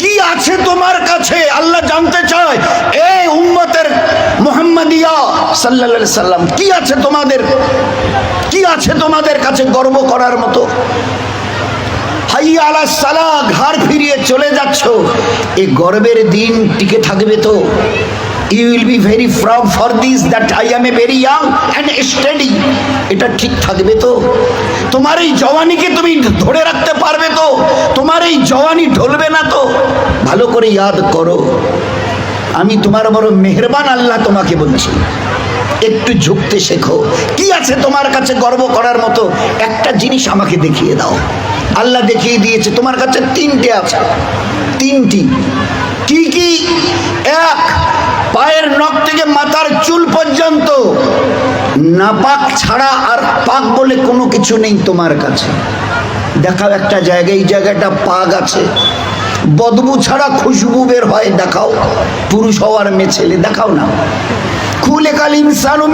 কি আছে তোমার কাছে? আল্লাহ জানতে চায়। এই উম্মতের মোহাম্মদিয়া সাল্লা সাল্লাম, কি আছে তোমাদের? কি আছে তোমাদের কাছে গর্ব করার মতো? সালা ঘর ফিরিয়ে চলে যাচ্ছ। এই গর্বের দিন টিকে থাকবে তো? You will be very proud for this that I am a very young and study এটা ঠিক থাকবে তো? তোমার এই জওয়ানিকে তুমি ধরে রাখতে পারবে তো? তোমার এই জওয়ানি ঢলবে না তো? ভালো করে ইয়াদ করো। আমি তোমার বড় মেহরবান আল্লাহ তোমাকে বলছি। একটু ঝুঁকতে শেখো। কি আছে তোমার কাছে গর্ব করার মতো? একটা জিনিস আমাকে দেখিয়ে দাও। আল্লাহ দেখিয়ে দিয়েছে, তোমার কাছে তিনটে আছে। তিনটি। কি কি? এক পায়ের নখ থেকে মাথার চুল পর্যন্ত। নাপাক ছাড়া আর পাক বলে কোনো কিছু নেই তোমার কাছে। দেখাও একটা জায়গায়, এই জায়গাটা পাক আছে। বদবু ছাড়া খুশবু বের হয়, দেখাও। পুরুষ হওয়ার মেয়ে ছেলে, দেখাও না। খুলে কাল ইনসানু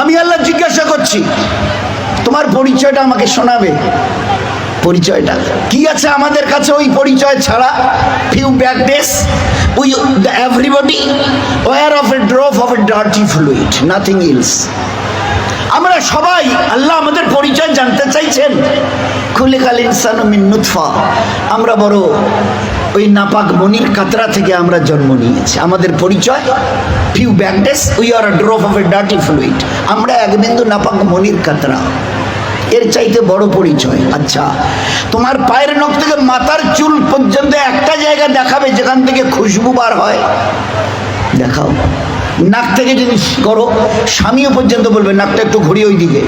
আমি আল্লাহ জিজ্ঞাসা করছি, তোমার পরিচয়টা আমাকে শোনাবে। পরিচয়টা। কি আছে আমাদের কাছে ওই পরিচয় ছাড়া? Few back days we everybody were of a drop of a dirty fluid nothing else আমরা সবাই, আল্লাহ আমাদের পরিচয় জানতে চাইছেন। খুলে কাল ইনসানু মিন নুতফা। আমরা বড় ওই নাপাক মনির কাতরা থেকে আমরা জন্ম নিয়েছি। আমাদের পরিচয় few back days we are drop of a dirty fluid আমরা এক বিন্দু নাপাক মনির কাতরা। এর চাইতে বড় পরিচয়। আচ্ছা তোমার পায়ের নখ থেকে মাথার চুল পর্যন্ত একটা জায়গা দেখাবে যেখান থেকে খুশবু বার হয়। দেখাও। নাক থেকে যদি করো, স্বামীও পর্যন্ত বলবে, নাকটা একটু ঘুরিয়ে ওই দিকে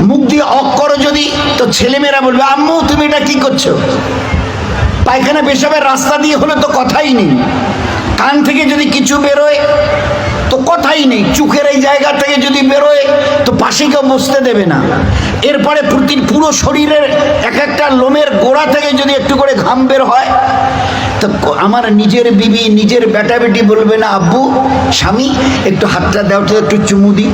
মুখ দিয়ে অক করো যদি, তো ছেলেমেয়েরা বলবে, আম্মু, তুমি এটা কি করছ? পায়খানা পেশাবের রাস্তা দিয়ে হলে তো কথাই নেই। কান থেকে যদি কিছু বেরোয় তো কথাই নেই। চোখের এই জায়গা থেকে যদি বেরোয়, তো পাশে কেউ বসতে দেবে না। এরপরে প্রতি পুরো শরীরের এক একটা লোমের গোড়া থেকে যদি একটু করে ঘাম বের হয়, তো আমার নিজের বিবি, নিজের বেটা বেটি বলবে না, আব্বু, স্বামী, একটু হাতটা দাও, তো একটু চুমু দিই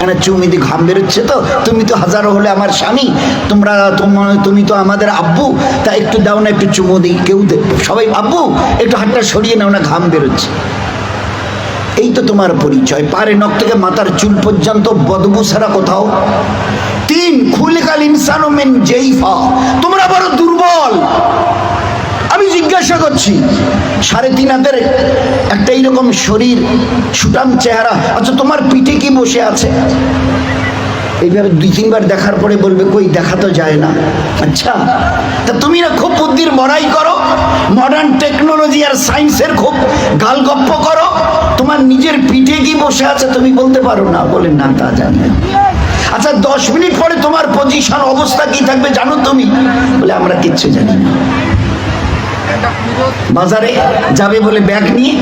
মানে চুমু দি ঘাম বেরোচ্ছে তো। তুমি তো হাজারো হলে আমার স্বামী, তোমরা তুমি তো আমাদের আব্বু, তা একটু দাও না, একটু চুমু দিই কেউ সবাই, আব্বু, একটু হাতটা সরিয়ে নাও না, ঘাম বেরোচ্ছে। এই তো তোমার পরিচয়। পারে নখ থেকে মাথার চুল পর্যন্ত বদবু ছাড়া কোথাও। তিন, খুলিকাল ইনসানু মিন জেইফা। তোমরা বড় দুর্বল। আমি জিজ্ঞাসা করছি, সাড়ে তিন হাতের একটা এইরকম শরীর, সুটাম চেহারা আচ্ছা তোমার পিঠে কি বসে আছে? এইভাবে দুই, তিনবার দেখার পরে বলবে, কই, দেখা তো যায় না। আচ্ছা তা তুমি না খুব বুদ্ধির বড়াই করো মডার্ন টেকনোলজি আর সায়েন্সের খুব গালগপ্প করো। তোমার নিজের পিঠে কি বসে আছে তুমি বলতে পারো না? বলে না, তা জানি আচ্ছা দশ মিনিট পরে তোমার পজিশন অবস্থা কি থাকবে জানো তুমি? বলে আমরা কিচ্ছু জানি না। বাজারে যাবে বলে ব্যাগ নিয়ে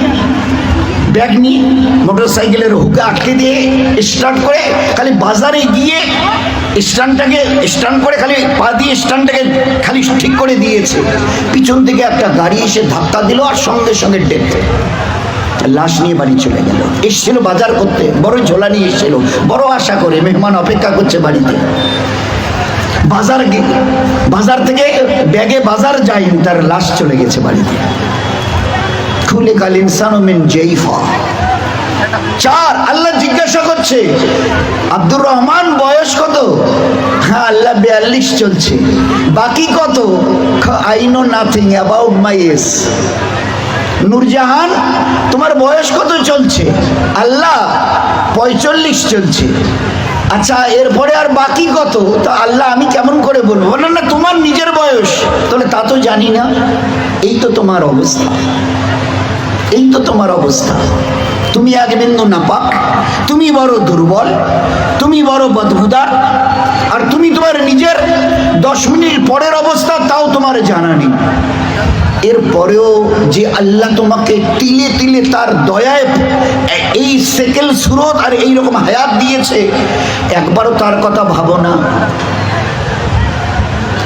ব্যাগ নিয়ে মোটর সাইকেলের হুকে আটকে দিয়ে স্টার্ট করে খালি বাজারে গিয়ে স্ট্যান্ডটাকে, স্ট্যান্ড করে খালি পা দিয়ে স্ট্যান্ডটাকে খালি ঠিক করে দিয়েছে। পিছন থেকে একটা গাড়ি এসে ধাক্কা দিল আর সঙ্গে সঙ্গে ডেথ লাশ নিয়ে বাড়ি চলে গেল। এসছিল বাজার করতে। বড় ঝোলা নিয়ে এসছিল। বড় আশা করে মেহমান অপেক্ষা করছে বাড়িতে। বাজার বাজার থেকে ব্যাগে বাজার যায়নি, তার লাশ চলে গেছে বাড়িতে। খুলে কাল ইনসান জেইফা চার, আল্লাহ জিজ্ঞাসা করছে, আব্দুর রহমান বয়স কত? হ্যাঁ আল্লাহ বিয়াল্লিশ চলছে। বাকি কত? I know nothing about my S. Nurjahan, তোমার বয়স কত চলছে? আল্লাহ পঁয়চল্লিশ চলছে। আচ্ছা এরপরে আর বাকি কত? তো আল্লাহ, আমি কেমন করে বলব? না না, তোমার নিজের বয়স। তাহলে তা তো জানি না। এই তো তোমার অবস্থা। এই তো তোমার অবস্থা। তুমি এক বিন্দু নাপাক, তুমি বড় দুর্বল, তুমি বড় বদবুদার আর তুমি তোমার নিজের দশ মিনিট পরের অবস্থা, তাও তোমার জানা নেই। এরপরেও যে আল্লাহ তোমাকে তিলে তিলে তার দয়ায় এই সেকেল সুরত আর এই রকম হায়াত দিয়েছে, একবারও তার কথা ভাবো না।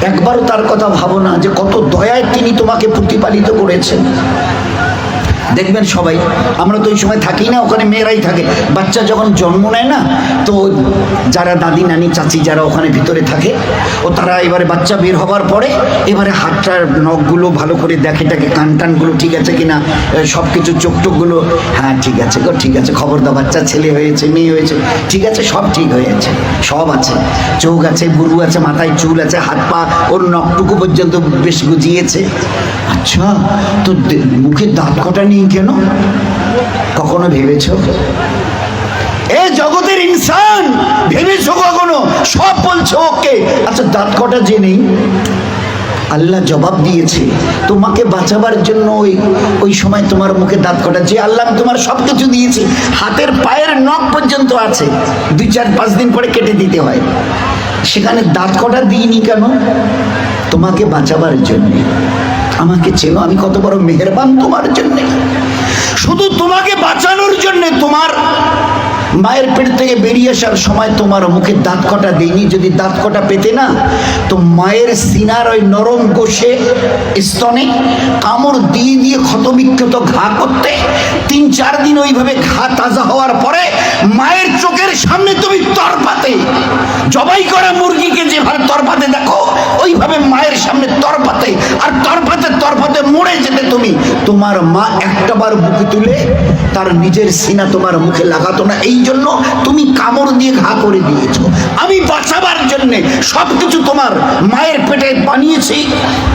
একবারও তার কথা ভাবো না যে কত দয়ায় তিনি তোমাকে প্রতিপালিত করেছেন। দেখবেন সবাই। আমরা তো ওই সময় থাকি না, ওখানে মেয়েরাই থাকে। বাচ্চা যখন জন্ম নেয় না, তো যারা দাদি, নানি, চাচি যারা ওখানে ভিতরে থাকে, ও তারা এবারে বাচ্চা বের হবার পরে এবারে হাতটার নখগুলো ভালো করে দেখে টাকে কান টানগুলো ঠিক আছে কিনা সব কিছু চোখ টোকগুলো হ্যাঁ ঠিক আছে গো, ঠিক আছে খবর দাও বাচ্চা, ছেলে হয়েছে, মেয়ে হয়েছে, ঠিক আছে, সব ঠিক হয়েছে, সব আছে, চোখ আছে, গুরু আছে, মাথায় চুল আছে, হাত পা, ওর নখটুকু পর্যন্ত বেশ গুজিয়েছে। আচ্ছা তো দে- মুখে দাঁত কটা নেই কেন? কখনো ভেবেছো? এ জগতের ইনসান, ভেবেছো কখনো? সব বলছো ওকে। আচ্ছা দাঁত কটা যে নেই? আল্লাহ জবাব দিয়েছে, তোমাকে বাঁচাবার জন্য ওই ওই সময় তোমার মুখে দাঁত কটা। যে আল্লাহ তোমার সব কিছু দিয়েছি, হাতের পায়ের নখ পর্যন্ত আছে। দুই চার পাঁচ দিন পরে কেটে দিতে হয়। সেখানে দাঁত কটা দিইনি কেন? তোমাকে বাঁচাবার জন্যে। আমাকে চেনো, আমি কত বড় মেহেরবান তোমার জন্যে। শুধু তোমাকে বাঁচানোর জন্যে তোমার মায়ের পেট থেকে বেরিয়ে আসার সময় তোমার মুখে দাঁত কটা দেয়নি যদি দাঁত কটা পেতে না, তো মায়ের সিনার ওই নরম কোষে স্তনে কামড় দিয়ে দিয়ে ক্ষতবিক্ষত ঘা করতে তিন চার দিন ওইভাবে ঘা তাজা হওয়ার পরে মায়ের চোখের সামনে তুমি তরপাতে, জবাই করা মুরগিকে যেভাবে তরপাতে দেখো ওইভাবে মায়ের সামনে তরপাতে আর তরপাতে তরপাতে মরে যেতে তুমি। তোমার মা একটাবার বুকে তুলে তার নিজের সিনা তোমার মুখে লাগাতো না। এই জন্য তুমি কামড় দিয়ে ঘা করে দিয়েছ। আমি বাঁচাবার জন্যে সব কিছু তোমার মায়ের পেটে বানিয়েছি।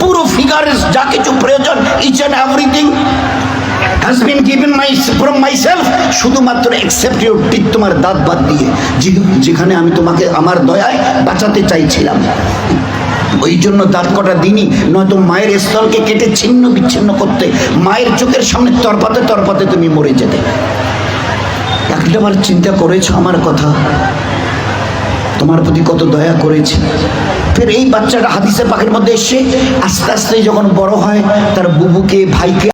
পুরো ফিগারের যা কিছু প্রয়োজন ইচ অ্যান্ড এভরিথিং তোমার দাঁত বাদ দিয়ে। যেখানে আমি তোমাকে, আমার দয়ায় বাঁচাতে চাইছিলাম। ওই জন্য দাঁত কটা দিনই নয়তো মায়ের স্থলকে কেটে ছিন্ন বিচ্ছিন্ন করতে, মায়ের চোখের সামনে তরপাতে তরপাতে তুমি মরে যেতে। একটাবার চিন্তা করেছ আমার কথা? তোমার প্রতি কত দয়া করেছি। ফের এই বাচ্চাটা হাদিসে পাখির মধ্যে এসে আস্তে আস্তে যখন বড় হয়, তার বুবুকে, ভাইকে